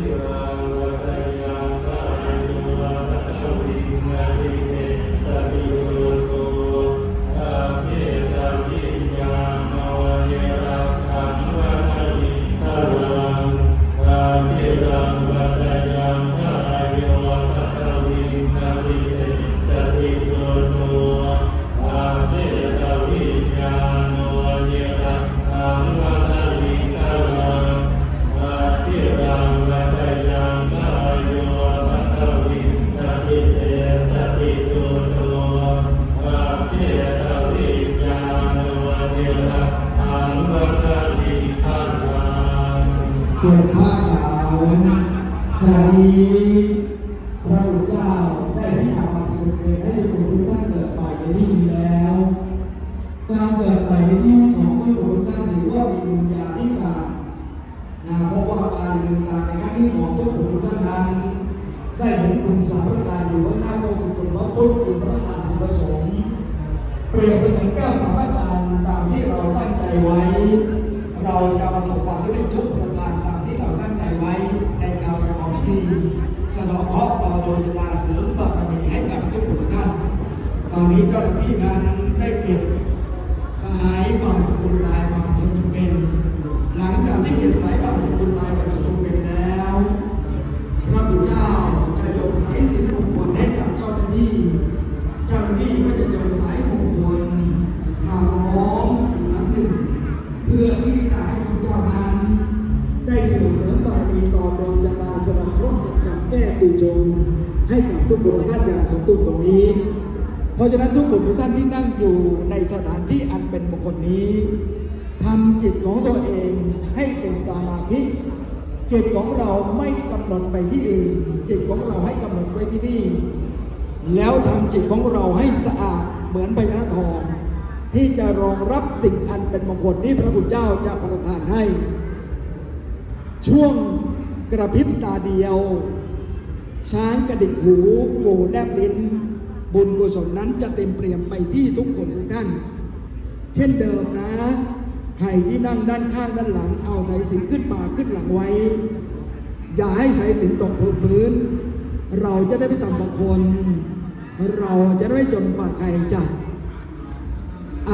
Yeah. เกิดผ้าขาวคราวนี้พระพุเจ้าได้ให้อามาสุเองให้ทุกทุกท่านเกิดไปในที่นี้แล้ว การเกิดไปในที่ของทุกคนทุกท่านถือว่ามีบุญญาธิการนะเพราะว่าการดำเนินการในครั้งนี้ของทุกคนทุกท่านนั้นได้เห็นคุณสามประการอยู่ว่าหน้าก็คือคุณพระพุทธคุณพระธรรมคุณพระสงฆ์เปรียบเสมือนแก้วสา ประสบความสำเร็จทุกประการตามที่เราตั้งใจไว้ในการประกอบพิธีสนองเคราะห์ต่อโดยชะตาเสริมบารมีให้กับทุกคนท่าน ตอนนี้เจ้าหน้าที่นั้นได้เก็บสายบางสกุลลายบางสกุลเป็น หลังจากที่เก็บสายบางสกุลลายบางสกุลเป็นแล้วพระพุทธเจ้าจะยกสายสินมงคลให้กับเจ้าหน้าที่ เจ้าหน้าที่ก็จะยกสายมงคลมาร้องอีกครั้งหนึ่ง เพื่อที่จะให้พระเจ้านั้นได้ส่งเสริมบารมีต่อดวงชะตาสละเคราะห์กับแก้ปีชง ให้กับทุกคนท่านอย่างสมบูรณ์ตรงนี้ เพราะฉะนั้นทุกคนทุกท่านที่นั่งอยู่ในสถานที่อันเป็นมงคลนี้ทำจิตของตัวเองให้เป็นสมาธิจิตของเราไม่กำหนดไปที่อื่น จิตของเราให้กำหนดไว้ที่นี่ แล้วทำจิตของเราให้สะอาดเหมือนพญานาคทอง ที่จะรองรับสิ่งอันเป็นมงคลที่พระคุณเจ้าจะประทานให้ ช่วงกระพริบตาเดียว ช้างกระดิกหูโง่แลบลิ้น บุญกุศลนั้นจะเต็มเปี่ยมไปที่ทุกคนทุกท่าน เช่นเดิมนะใครที่นั่งด้านข้างด้านหลัง เอาสายสินขึ้นมาขึ้นหลังไว้ อย่าให้สายสินตกพื้น เราจะได้ไม่ต่ำกว่าคน เราจะได้ไม่จนกว่าใครจ้ะ